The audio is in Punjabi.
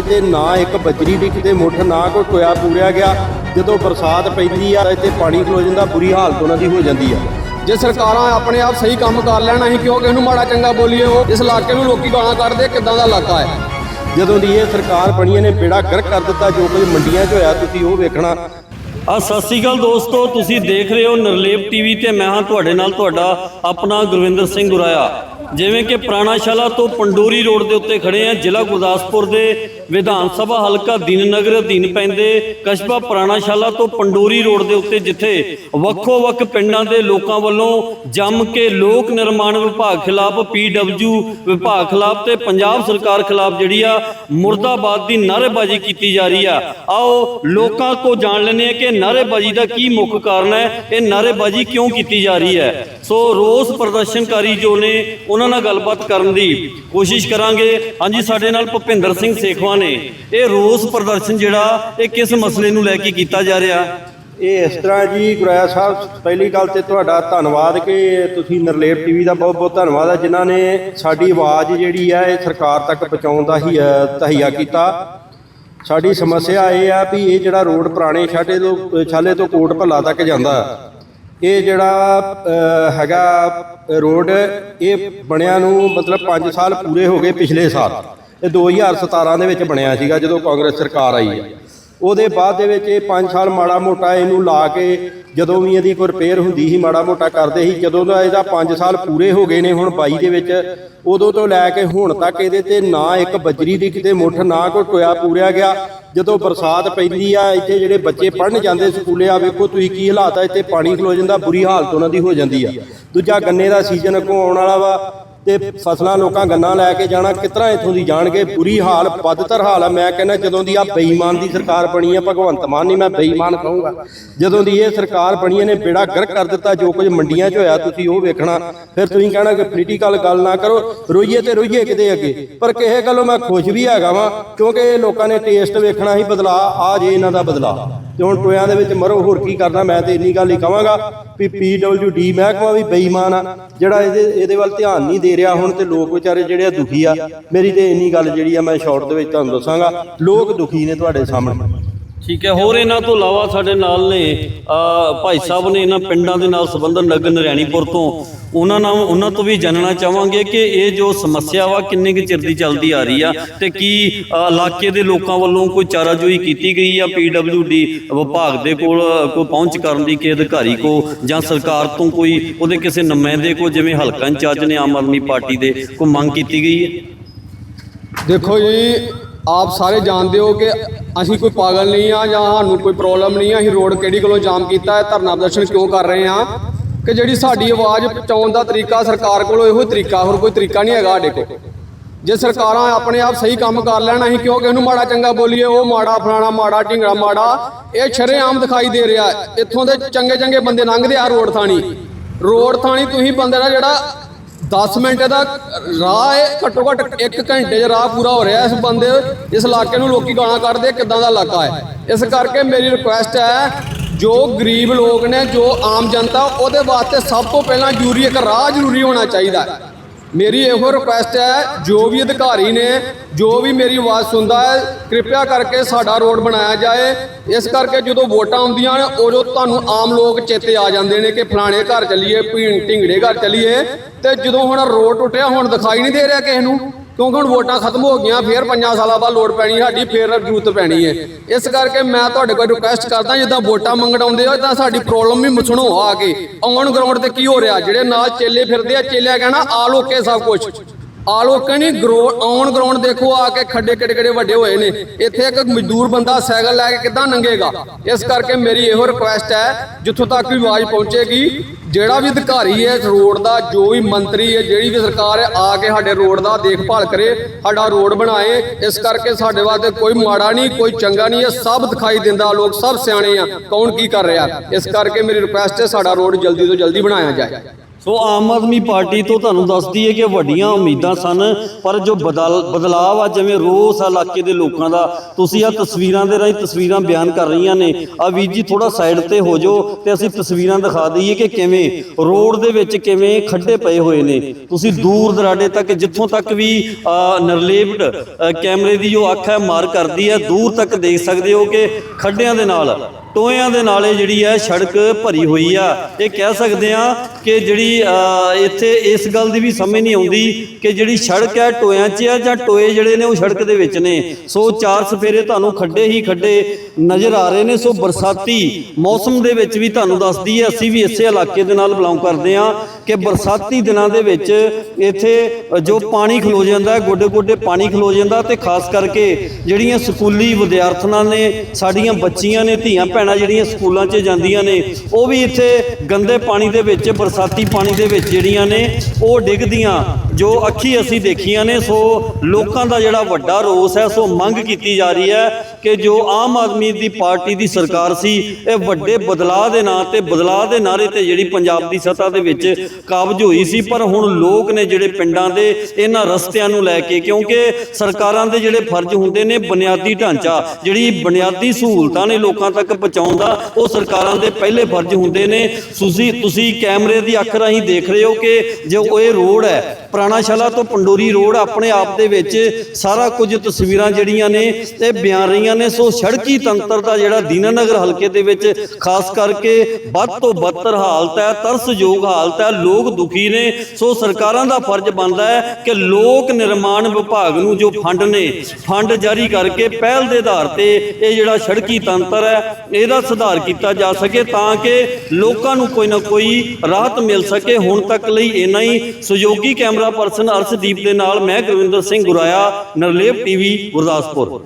ਤੱਕ ਤੇ ਨਾ ਇੱਕ ਬਜਰੀ ਦੀ ਕਿਤੇ ਮੁੱਠ, ਨਾ ਕੋਈ ਟੋਇਆ ਪੂਰਿਆ ਗਿਆ। ਜਦੋਂ ਬਰਸਾਤ ਪੈਂਦੀ ਆ, ਇੱਥੇ ਪਾਣੀ ਖਲੋ ਜਾਂਦਾ, ਬੁਰੀ ਹਾਲਤ ਉਹਨਾਂ ਦੀ ਹੋ ਜਾਂਦੀ ਆ। ਜੇ ਸਰਕਾਰਾਂ ਆਪਣੇ ਆਪ ਸਹੀ ਕੰਮ ਕਰ ਲੈਣ, ਅਸੀਂ ਕਿਉਂ ਕਿਸੇ ਨੂੰ ਮਾੜਾ ਚੰਗਾ ਬੋਲੀਏ? ਉਹ ਇਸ ਇਲਾਕੇ ਨੂੰ ਲੋਕੀ ਗਾਲਾਂ ਕੱਢਦੇ, ਕਿਦਾਂ ਦਾ ਇਲਾਕਾ ਹੈ? ਜਦੋਂ ਦੀ ਇਹ ਸਰਕਾਰ ਬਣੀ, ਇਹਨੇ ਬੇੜਾ ਗਰਕ ਕਰ ਦਿੱਤਾ, ਜੋ ਕੁਝ ਮੰਡੀਆਂ 'ਚ ਹੋਇਆ, ਤੁਸੀਂ ਉਹ ਵੇਖਣਾ। ਆ, ਸਤਿ ਸ੍ਰੀ ਅਕਾਲ ਦੋਸਤੋ, ਤੁਸੀਂ ਦੇਖ ਰਹੇ ਹੋ ਨਰਲੇਪ ਟੀਵੀ ਤੇ ਮੈਂ ਹਾਂ ਤੁਹਾਡੇ ਨਾਲ ਤੁਹਾਡਾ ਆਪਣਾ ਗੁਰਵਿੰਦਰ ਸਿੰਘ ਗੁਰਾਇਆ ਜਿਵੇਂ ਕਿ ਪੁਰਾਣਾਸ਼ਾਲਾ ਤੋਂ ਪੰਡੋਰੀ ਰੋਡ ਦੇ ਉੱਤੇ ਖੜੇ ਆ, ਜ਼ਿਲ੍ਹਾ ਗੁਰਦਾਸਪੁਰ ਦੇ ਵਿਧਾਨ ਸਭਾ ਹਲਕਾ ਦੀਨਨਗਰ ਅਧੀਨ ਪੈਂਦੇ ਕਸਬਾ ਪੁਰਾਣਾਸ਼ਾਲਾ ਤੋਂ ਪੰਡੋਰੀ ਰੋਡ ਦੇ ਉੱਤੇ ਜਿੱਥੇ ਵੱਖੋ-ਵੱਖ ਪਿੰਡਾਂ ਦੇ ਲੋਕਾਂ ਵੱਲੋਂ ਜੰਮ ਕੇ ਲੋਕ ਨਿਰਮਾਣ ਵਿਭਾਗ ਖਿਲਾਫ ਪੀਡਬਲਯੂ ਵਿਭਾਗ ਖਿਲਾਫ ਤੇ ਪੰਜਾਬ ਸਰਕਾਰ ਖਿਲਾਫ ਜਿਹੜੀ ਆ ਮੁਰਦਾਬਾਦ ਦੀ ਨਾਅਰੇਬਾਜ਼ੀ ਕੀਤੀ ਜਾ ਰਹੀ ਆ। ਆਓ ਲੋਕਾਂ ਕੋ ਜਾਣ ਲੈਂਦੇ ਆ ਕਿ ਨਾਅਰੇਬਾਜ਼ੀ ਦਾ ਕੀ ਮੁੱਖ ਕਾਰਨ ਹੈ, ਇਹ ਨਾਅਰੇਬਾਜ਼ੀ ਕਿਉਂ ਕੀਤੀ ਜਾ ਰਹੀ ਹੈ? ਸੋ ਰੋਸ ਪ੍ਰਦਰਸ਼ਨਕਾਰੀ ਜੋ ਨੇ, ਉਹਨਾਂ ਨਾਲ ਗੱਲਬਾਤ ਕਰਨ ਦੀ ਕੋਸ਼ਿਸ਼ ਕਰਾਂਗੇ। ਹਾਂਜੀ, ਸਾਡੇ ਨਾਲ ਭੁਪਿੰਦਰ ਸਿੰਘ ਸੇਖਵਾਨ ਨੇ। ਇਹ ਰੋਸ ਪ੍ਰਦਰਸ਼ਨ ਜਿਹੜਾ ਇਹ ਕਿਸ ਮਸਲੇ ਨੂੰ ਲੈ ਕੇ ਕੀਤਾ ਜਾ ਰਿਹਾ? ਇਹ ਇਸ ਤਰ੍ਹਾਂ ਜੀ, ਗੁਰਾਇਆ ਸਾਹਿਬ, ਪਹਿਲੀ ਗੱਲ ਤੇ ਤੁਹਾਡਾ ਧੰਨਵਾਦ ਕਿ ਤੁਸੀਂ ਨਰਲੇਪ ਟੀਵੀ ਦਾ ਬਹੁਤ ਬਹੁਤ ਧੰਨਵਾਦ ਹੈ, ਜਿਨ੍ਹਾਂ ਨੇ ਸਾਡੀ ਆਵਾਜ਼ ਜਿਹੜੀ ਹੈ ਇਹ ਸਰਕਾਰ ਤੱਕ ਪਹੁੰਚਾਉਣ ਦਾ ਹੀ ਤਹੀਆ ਕੀਤਾ। ਸਾਡੀ ਸਮੱਸਿਆ ਇਹ ਆ ਵੀ ਇਹ ਜਿਹੜਾ ਰੋਡ ਪੁਰਾਣੇ ਛਾਟੇ ਤੋਂ, ਛਾਲੇ ਤੋਂ ਕੋਟ ਭੱਲਾ ਤੱਕ ਜਾਂਦਾ। ਇਹ ਜਿਹੜਾ ਹੈਗਾ ਰੋਡ, ਇਹ ਬਣਿਆ ਨੂੰ ਮਤਲਬ 5 ਸਾਲ ਪੂਰੇ ਹੋ ਗਏ ਪਿਛਲੇ ਸਾਲ। ਇਹ 2017 ਦੇ ਵਿੱਚ ਬਣਿਆ ਸੀਗਾ ਜਦੋਂ ਕਾਂਗਰਸ ਸਰਕਾਰ ਆਈ। ਹੈ ਉਹਦੇ ਬਾਅਦ ਦੇ ਵਿੱਚ ਇਹ 5 ਸਾਲ ਮਾੜਾ ਮੋਟਾ ਇਹਨੂੰ ਲਾ ਕੇ ਜਦੋਂ ਵੀ ਇਹਦੀ ਕੋਈ ਰਿਪੇਅਰ ਹੁੰਦੀ ਸੀ, ਮਾੜਾ ਮੋਟਾ ਕਰਦੇ ਸੀ। ਜਦੋਂ ਦਾ ਇਹਦਾ 5 ਸਾਲ ਪੂਰੇ ਹੋ ਗਏ ਨੇ ਹੁਣ 22 ਦੇ ਵਿੱਚ, ਉਦੋਂ ਤੋਂ ਲੈ ਕੇ ਹੁਣ ਤੱਕ ਇਹਦੇ ਤੇ ਨਾ ਇੱਕ ਬਜਰੀ ਦੀ ਕਿਤੇ ਮੁੱਠ ਨਾ ਕੋਈ ਟੋਇਆ ਪੂਰਿਆ ਗਿਆ। ਜਦੋਂ ਬਰਸਾਤ ਪੈਂਦੀ ਆ, ਇੱਥੇ ਜਿਹੜੇ ਬੱਚੇ ਪੜਨ ਜਾਂਦੇ ਸਕੂਲੇ, ਆ ਵੇਖੋ ਤੁਸੀਂ ਕੀ ਹਾਲਾਤ ਆ, ਇੱਥੇ ਪਾਣੀ ਖਲੋ ਜਾਂਦਾ, ਬੁਰੀ ਹਾਲਤ ਉਹਨਾਂ ਦੀ ਹੋ ਜਾਂਦੀ ਆ। ਦੂਜਾ ਗੰਨੇ ਦਾ ਸੀਜ਼ਨ ਅੱਗੋਂ ਆਉਣ ਵਾਲਾ ਵਾ ਤੇ ਫਸਲਾਂ ਲੋਕਾਂ ਗੰਨਾ ਲੈ ਕੇ ਜਾਣਾ ਕਿਤਰਾ ਇੱਥੋਂ ਦੀ ਜਾਣਗੇ? ਬੁਰੀ ਹਾਲ ਪੱਧਤਰ ਹਾਲ ਆ। ਮੈਂ ਕਹਿੰਦਾ ਜਦੋਂ ਦੀ ਆ ਬੇਈਮਾਨ ਦੀ ਸਰਕਾਰ ਬਣੀ ਆ, ਭਗਵੰਤ ਮਾਨ ਨਹੀਂ, ਮੈਂ ਬੇਈਮਾਨ ਕਹੂੰਗਾ। ਜਦੋਂ ਦੀ ਇਹ ਸਰਕਾਰ ਬਣੀ ਨੇ ਬੇੜਾ ਗਰਕ ਕਰ ਦਿੱਤਾ, ਜੋ ਕੁਝ ਮੰਡੀਆਂ 'ਚ ਹੋਇਆ, ਤੁਸੀਂ ਉਹ ਵੇਖਣਾ। ਫਿਰ ਤੁਸੀਂ ਕਹਿਣਾ ਕਿ ਪੋਲੀਟੀਕਲ ਗੱਲ ਨਾ ਕਰੋ, ਰੋਈਏ ਤੇ ਰੋਈਏ ਕਿਤੇ ਅੱਗੇ। ਪਰ ਕਿਸੇ ਗੱਲੋਂ ਮੈਂ ਖੁਸ਼ ਵੀ ਹੈਗਾ ਵਾਂ, ਕਿਉਂਕਿ ਇਹ ਲੋਕਾਂ ਨੇ ਟੇਸਟ ਵੇਖਣਾ ਹੀ ਬਦਲਾ, ਆ ਜੇ ਇਹਨਾਂ ਦਾ ਬਦਲਾ। ਤੇ ਹੁਣ ਟੋਇਆਂ ਦੇ ਵਿੱਚ ਮਰੋ, ਹੋਰ ਕੀ ਕਰਨਾ? ਮੈਂ ਤੇ ਇੰਨੀ ਗੱਲ ਹੀ ਕਹਾਂਗਾ ਵੀ ਪੀਡਬਲਯੂਡੀ ਮਹਿਕਮਾ ਵੀ ਬੇਈਮਾਨ ਆ। ਜਿਹੜਾ ਇਹਦੇ ਇਹਦੇ ਵੱਲ ਧਿਆਨ ਨਹੀਂ ਦੇ ਰਿਹਾ ਹੁਣ ਤੇ ਲੋਕ ਵਿਚਾਰੇ ਜਿਹੜੇ ਆ ਦੁਖੀ ਆ। ਮੇਰੀ ਤੇ ਇੰਨੀ ਗੱਲ ਜਿਹੜੀ ਆ ਮੈਂ ਸ਼ਾਰਟ ਦੇ ਵਿੱਚ ਤੁਹਾਨੂੰ ਦੱਸਾਂਗਾ। ਲੋਕ ਦੁਖੀ ਨੇ ਤੁਹਾਡੇ ਸਾਹਮਣੇ। ਠੀਕ ਹੈ, ਹੋਰ ਇਹਨਾਂ ਤੋਂ ਇਲਾਵਾ ਸਾਡੇ ਨਾਲ ਨੇ ਭਾਈ ਸਾਹਿਬ ਨੇ ਇਹਨਾਂ ਪਿੰਡਾਂ ਦੇ ਨਾਲ ਸੰਬੰਧਤ ਨਗਰ ਨਰੈਣੀਪੁਰ ਤੋਂ। ਉਹਨਾਂ ਨਾਲ ਉਹਨਾਂ ਤੋਂ ਵੀ ਜਾਣਨਾ ਚਾਹਾਂਗੇ ਕਿ ਇਹ ਜੋ ਸਮੱਸਿਆ ਵਾ, ਕਿੰਨੇ ਕੁ ਚਿਰ ਦੀ ਚੱਲਦੀ ਆ ਰਹੀ ਆ ਤੇ ਕੀ ਇਲਾਕੇ ਦੇ ਲੋਕਾਂ ਵੱਲੋਂ ਕੋਈ ਚਾਰਾਜੋਈ ਕੀਤੀ ਗਈ ਆ ਪੀਡਬਲਯੂਡੀ ਵਿਭਾਗ ਦੇ ਕੋਲ, ਕੋਈ ਪਹੁੰਚ ਕਰਨ ਦੀ ਕਿ ਅਧਿਕਾਰੀ ਕੋ ਜਾਂ ਸਰਕਾਰ ਤੋਂ ਕੋਈ ਉਹਦੇ ਕਿਸੇ ਨੁਮਾਇੰਦੇ ਕੋ, ਜਿਵੇਂ ਹਲਕਾ ਇੰਚਾਰਜ ਨੇ ਆਮ ਆਦਮੀ ਪਾਰਟੀ ਦੇ, ਕੋਈ ਮੰਗ ਕੀਤੀ ਗਈ ਹੈ? ਦੇਖੋ ਜੀ ਆਪ ਸਾਰੇ ਜਾਣਦੇ ਹੋ ਕਿ ਅਸੀਂ ਕੋਈ ਪਾਗਲ ਨਹੀਂ ਆ ਜਾਂ ਸਾਨੂੰ ਕੋਈ ਪ੍ਰੋਬਲਮ ਨਹੀਂ ਆ। ਅਸੀਂ ਰੋਡ ਕਿਹੜੀ ਕੋਲੋਂ ਜਾਮ ਕੀਤਾ ਹੈ, ਧਰਨਾ ਪ੍ਰਦਰਸ਼ਨ ਕਿਉਂ ਕਰ ਰਹੇ ਆ ਕਿ ਜਿਹੜੀ ਸਾਡੀ ਆਵਾਜ਼ ਪਹੁੰਚਾਉਣ ਦਾ ਤਰੀਕਾ ਸਰਕਾਰ ਕੋਲੋਂ ਇਹੋ ਤਰੀਕਾ, ਹੋਰ ਕੋਈ ਤਰੀਕਾ ਨਹੀਂ ਹੈਗਾ ਸਾਡੇ ਕੋਲ। ਜੇ ਸਰਕਾਰਾਂ ਆਪਣੇ ਆਪ ਸਹੀ ਕੰਮ ਕਰ ਲੈਣ, ਅਸੀਂ ਕਿਉਂ ਕਿਸੇ ਨੂੰ ਮਾੜਾ ਚੰਗਾ ਬੋਲੀਏ? ਉਹ ਮਾੜਾ ਫਲਾਣਾ, ਮਾੜਾ ਢਿੰਗੜਾ, ਮਾੜਾ ਇਹ ਸ਼ਰੇਆਮ ਦਿਖਾਈ ਦੇ ਰਿਹਾ। ਇੱਥੋਂ ਦੇ ਚੰਗੇ ਚੰਗੇ ਬੰਦੇ ਲੰਘਦੇ ਆ ਰੋਡ ਥਾਣੀ। ਰੋਡ ਥਾਣੀ ਤੁਸੀਂ ਬੰਦੇ ਦਾ ਜਿਹੜਾ 10 ਮਿੰਟ ਦਾ ਰਾਹ ਹੈ ਘੱਟੋ ਘੱਟ 1 ਘੰਟੇ 'ਚ ਰਾਹ ਪੂਰਾ ਹੋ ਰਿਹਾ ਇਸ ਬੰਦੇ ਇਸ ਇਲਾਕੇ ਨੂੰ ਲੋਕੀ ਗਾਲਾਂ ਕੱਢਦੇ ਕਿੱਦਾਂ ਦਾ ਇਲਾਕਾ ਹੈ। ਇਸ ਕਰਕੇ ਮੇਰੀ ਰਿਕੁਐਸਟ ਹੈ, ਜੋ ਗਰੀਬ ਲੋਕ ਨੇ, ਜੋ ਆਮ ਜਨਤਾ, ਉਹਦੇ ਵਾਸਤੇ ਸਭ ਤੋਂ ਪਹਿਲਾਂ ਜ਼ਰੂਰੀ ਇੱਕ ਰਾਹ ਜ਼ਰੂਰੀ ਹੋਣਾ ਚਾਹੀਦਾ ਹੈ। ਮੇਰੀ ਇਹੋ ਰਿਕੁਐਸਟ ਹੈ, ਜੋ ਵੀ ਅਧਿਕਾਰੀ ਨੇ, ਜੋ ਵੀ ਮੇਰੀ ਆਵਾਜ਼ ਸੁਣਦਾ ਹੈ, ਕਿਰਪਾ ਕਰਕੇ ਸਾਡਾ ਰੋਡ ਬਣਾਇਆ ਜਾਏ। ਇਸ ਕਰਕੇ ਜਦੋਂ ਵੋਟਾਂ ਆਉਂਦੀਆਂ ਨੇ, ਉਦੋਂ ਤੁਹਾਨੂੰ ਆਮ ਲੋਕ ਚੇਤੇ ਆ ਜਾਂਦੇ ਨੇ ਕਿ ਫਲਾਣੇ ਘਰ ਚੱਲੀਏ ਭੀਣ ਢਿੰਗੜੇ ਘਰ ਚੱਲੀਏ। ਤੇ ਜਦੋਂ ਹੁਣ ਰੋਡ ਟੁੱਟਿਆ, ਹੁਣ ਦਿਖਾਈ ਨਹੀਂ ਦੇ ਰਿਹਾ ਕਿਸੇ ਨੂੰ। ਕਿਉਂਕਿ ਹੁਣ ਵੋਟਾਂ ਖਤਮ ਹੋ ਗਈਆਂ, ਫੇਰ ਪੰਜਾਂ ਸਾਲਾਂ ਬਾਅਦ ਲੋੜ ਪੈਣੀ, ਸਾਡੀ ਫੇਰ ਜ਼ਰੂਰਤ ਪੈਣੀ ਹੈ ਇਸ ਕਰਕੇ ਮੈਂ ਤੁਹਾਡੇ ਕੋਲ ਰਿਕੁਐਸਟ ਕਰਦਾ, ਜਿੱਦਾਂ ਵੋਟਾਂ ਮੰਗਣ ਆਉਂਦੇ ਹੋ ਤਾਂ ਸਾਡੀ ਪ੍ਰੋਬਲਮ ਵੀ ਮੁਛਣੋ ਆ ਕੇ। ਔਨ ਗਰਾਊਂਡ ਤੇ ਕੀ ਹੋ ਰਿਹਾ? ਜਿਹੜੇ ਨਾਲ ਚੇਲੇ ਫਿਰਦੇ ਆ, ਚੇਲਿਆ ਕਹਿਣਾ, ਆ ਲੋਕੇ ਸਭ ਕੁਝ ਆ ਲੋਕਾਂ ਨੇ ਔਨ ਗਰਾਊਂਡ ਦੇਖੋ ਆ ਕੇ ਖੱਡੇ ਕਿਹੜੇ ਕਿਹੜੇ ਵੱਡੇ ਹੋਏ ਨੇ। ਇੱਥੇ ਇੱਕ ਮਜ਼ਦੂਰ ਬੰਦਾ ਸਾਈਕਲ ਲੈ ਕੇ ਕਿੱਦਾਂ ਨੰਗੇਗਾ? ਇਸ ਕਰਕੇ ਮੇਰੀ ਇਹੋ ਰਿਕੁਐਸਟ ਹੈ, ਜਿੱਥੋਂ ਤੱਕ ਵੀ ਆਵਾਜ਼ ਪਹੁੰਚੇਗੀ ਜਿਹੜਾ ਵੀ ਅਧਿਕਾਰੀ ਹੈ ਰੋਡ ਦਾ, ਜੋ ਵੀ ਮੰਤਰੀ ਹੈ, ਜਿਹੜੀ ਵੀ ਸਰਕਾਰ ਹੈ, ਆ ਕੇ ਸਾਡੇ ਰੋਡ ਦਾ ਦੇਖਭਾਲ ਕਰੇ, ਸਾਡਾ ਰੋਡ ਬਣਾਏ। ਇਸ ਕਰਕੇ ਸਾਡੇ ਵਾਸਤੇ ਕੋਈ ਮਾੜਾ ਨਹੀਂ, ਕੋਈ ਚੰਗਾ ਨਹੀਂ ਹੈ। ਸਭ ਦਿਖਾਈ ਦਿੰਦਾ, ਲੋਕ ਸਭ ਸਿਆਣੇ ਆ। ਕੌਣ ਕੀ ਕਰ ਰਿਹਾ? ਇਸ ਕਰਕੇ ਮੇਰੀ ਰਿਕੁਐਸਟ ਹੈ ਸਾਡਾ ਰੋਡ ਜਲਦੀ ਤੋਂ ਜਲਦੀ ਬਣਾਇਆ ਜਾਏ। ਸੋ ਆਮ ਆਦਮੀ ਪਾਰਟੀ ਤੋਂ ਤੁਹਾਨੂੰ ਦੱਸਦੀ ਹੈ ਕਿ ਵੱਡੀਆਂ ਉਮੀਦਾਂ ਸਨ, ਪਰ ਜੋ ਬਦਲ ਬਦਲਾਅ ਆ, ਜਿਵੇਂ ਰੋਸ ਆ ਇਲਾਕੇ ਦੇ ਲੋਕਾਂ ਦਾ, ਤੁਸੀਂ ਆ ਤਸਵੀਰਾਂ ਦੇ ਰਾਹੀਂ ਤਸਵੀਰਾਂ ਬਿਆਨ ਕਰ ਰਹੀਆਂ ਨੇ। ਆ ਵੀਰ ਜੀ ਥੋੜਾ ਸਾਈਡ ਤੇ ਹੋ ਜਾਓ ਤੇ ਅਸੀਂ ਤਸਵੀਰਾਂ ਦਿਖਾ ਦਈਏ ਕਿ ਕਿਵੇਂ ਰੋਡ ਦੇ ਵਿੱਚ ਕਿਵੇਂ ਖੱਡੇ ਪਏ ਹੋਏ ਨੇ। ਤੁਸੀਂ ਦੂਰ ਦਰਾਡੇ ਤੱਕ, ਜਿੱਥੋਂ ਤੱਕ ਵੀ ਨਰਲੇਵਡ ਕੈਮਰੇ ਦੀ ਜੋ ਅੱਖ ਹੈ, ਮਾਰ ਕਰਦੀ ਹੈ, ਦੂਰ ਤੱਕ ਦੇਖ ਸਕਦੇ ਹੋ ਕਿ ਖੱਡਿਆਂ ਦੇ ਨਾਲ, ਟੋਇਆਂ ਦੇ ਨਾਲੇ ਜਿਹੜੀ ਹੈ, ਸੜਕ ਭਰੀ ਹੋਈ ਆ। ਇਹ ਕਹਿ ਸਕਦੇ ਆ ਕਿ ਜਿਹੜੀ ਅ, ਇੱਥੇ ਇਸ ਗੱਲ ਦੀ ਵੀ ਸਮਝ ਨਹੀਂ ਆਉਂਦੀ ਕਿ ਜਿਹੜੀ ਸੜਕ ਹੈ ਟੋਇਆਂ 'ਚ ਆ ਜਾਂ ਟੋਏ ਜਿਹੜੇ ਨੇ ਉਹ ਸੜਕ ਦੇ ਵਿੱਚ ਨੇ। ਸੋ ਚਾਰ ਸਫੇਰੇ ਤੁਹਾਨੂੰ ਖੱਡੇ ਹੀ ਖੱਡੇ ਨਜ਼ਰ ਆ ਰਹੇ ਨੇ। ਸੋ ਬਰਸਾਤੀ ਮੌਸਮ ਦੇ ਵਿੱਚ ਵੀ ਤੁਹਾਨੂੰ ਦੱਸਦੀ ਹੈ ਅਸੀਂ ਵੀ ਇਸੇ ਇਲਾਕੇ ਦੇ ਨਾਲ ਬਿਲੋਂਗ ਕਰਦੇ ਆ ਕਿ ਬਰਸਾਤੀ ਦਿਨਾਂ ਦੇ ਵਿੱਚ ਇੱਥੇ ਜੋ ਪਾਣੀ ਖਲੋ ਜਾਂਦਾ ਹੈ ਗੋਡੇ ਗੋਡੇ ਪਾਣੀ ਖਲੋ ਜਾਂਦਾ ਤੇ ਖਾਸ ਕਰਕੇ ਜਿਹੜੀਆਂ ਸਕੂਲੀ ਵਿਦਿਆਰਥਣਾਂ ਨੇ ਸਾਡੀਆਂ ਬੱਚੀਆਂ ਨੇ ਧੀਆਂ ਭੈਣਾਂ ਜਿਹੜੀਆਂ ਸਕੂਲਾਂ 'ਚ ਜਾਂਦੀਆਂ ਨੇ ਉਹ ਵੀ ਇੱਥੇ ਗੰਦੇ ਪਾਣੀ ਦੇ ਵਿੱਚ ਬਰਸਾਤੀ ਪਾਣੀ ਦੇ ਵਿੱਚ ਜਿਹੜੀਆਂ ਨੇ, ਉਹ ਡਿੱਗਦੀਆਂ, ਜੋ ਅੱਖੀ ਅਸੀਂ ਦੇਖੀਆਂ ਨੇ, ਸੋ ਲੋਕਾਂ ਦਾ ਜਿਹੜਾ ਵੱਡਾ ਰੋਸ ਹੈ, ਸੋ ਮੰਗ ਕੀਤੀ ਜਾ ਰਹੀ ਹੈ ਕਿ ਜੋ ਆਮ ਆਦਮੀ ਦੀ ਪਾਰਟੀ ਦੀ ਸਰਕਾਰ ਸੀ, ਇਹ ਵੱਡੇ ਬਦਲਾਅ ਦੇ ਨਾਂ ਤੇ ਬਦਲਾਅ ਦੇ ਨਾਰੇ ਤੇ ਜਿਹੜੀ ਪੰਜਾਬ ਦੀ ਸੱਤਾ ਦੇ ਵਿੱਚ ਕਾਬਜ ਹੋਈ ਸੀ, ਪਰ ਹੁਣ ਲੋਕ ਨੇ ਜਿਹੜੇ ਪਿੰਡਾਂ ਦੇ ਇਹਨਾਂ ਰਸਤਿਆਂ ਨੂੰ ਲੈ ਕੇ, ਕਿਉਂਕਿ ਸਰਕਾਰਾਂ ਦੇ ਜਿਹੜੇ ਫਰਜ਼ ਹੁੰਦੇ ਨੇ ਬੁਨਿਆਦੀ ਢਾਂਚਾ, ਜਿਹੜੀ ਬੁਨਿਆਦੀ ਸਹੂਲਤਾਂ ਨੇ ਲੋਕਾਂ ਤੱਕ ਪਹੁੰਚਾਉਣ ਦਾ, ਉਹ ਸਰਕਾਰਾਂ ਦੇ ਪਹਿਲੇ ਫਰਜ਼ ਹੁੰਦੇ ਨੇ। ਤੁਸੀਂ ਤੁਸੀਂ ਕੈਮਰੇ ਦੀ ਅੱਖ ਰਾਹੀਂ ਦੇਖ ਰਹੇ ਹੋ ਕਿ ਜੋ ਇਹ ਰੋਡ ਹੈ ਪੁਰਾਣਾਸ਼ਾਲਾ ਤੋਂ ਪੰਡੋਰੀ ਰੋਡ ਆਪਣੇ ਆਪ ਦੇ ਵਿੱਚ ਸਾਰਾ ਕੁਝ ਤਸਵੀਰਾਂ ਜਿਹੜੀਆਂ ਨੇ ਇਹ ਬਿਆਨ ਰਹੀਆਂ ਨੇ। ਸੋ ਸੜਕੀ ਤੰਤਰ ਦਾ ਜਿਹੜਾ ਦੀਨਾਨਗਰ ਹਲਕੇ ਦੇ ਵਿੱਚ ਖਾਸ ਕਰਕੇ ਵੱਧ ਤੋਂ ਬਦਤਰ ਹਾਲਤ ਹੈ, ਤਰਸਯੋਗ ਹਾਲਤ ਹੈ, ਲੋਕ ਦੁਖੀ ਨੇ। ਸੋ ਸਰਕਾਰਾਂ ਦਾ ਫਰਜ਼ ਬਣਦਾ ਹੈ ਕਿ ਲੋਕ ਨਿਰਮਾਣ ਵਿਭਾਗ ਨੂੰ ਜੋ ਫੰਡ ਨੇ, ਫੰਡ ਜਾਰੀ ਕਰਕੇ ਪਹਿਲ ਦੇ ਆਧਾਰ ਤੇ ਇਹ ਜਿਹੜਾ ਸੜਕੀ ਤੰਤਰ ਹੈ, ਇਹਦਾ ਸੁਧਾਰ ਕੀਤਾ ਜਾ ਸਕੇ ਤਾਂ ਕਿ ਲੋਕਾਂ ਨੂੰ ਕੋਈ ਨਾ ਕੋਈ ਰਾਹਤ ਮਿਲ ਸਕੇ। ਹੁਣ ਤੱਕ ਲਈ ਇੰਨਾ ਹੀ। ਸਹਿਯੋਗੀ ਕੈਮਰਾ ਪਰਸਨ ਅਰਸ਼ਦੀਪ ਦੇ ਨਾਲ ਮੈਂ ਗੁਰਵਿੰਦਰ ਸਿੰਘ ਗੁਰਾਇਆ ਨਰਲੇਪ ਟੀਵੀ ਗੁਰਦਾਸਪੁਰ।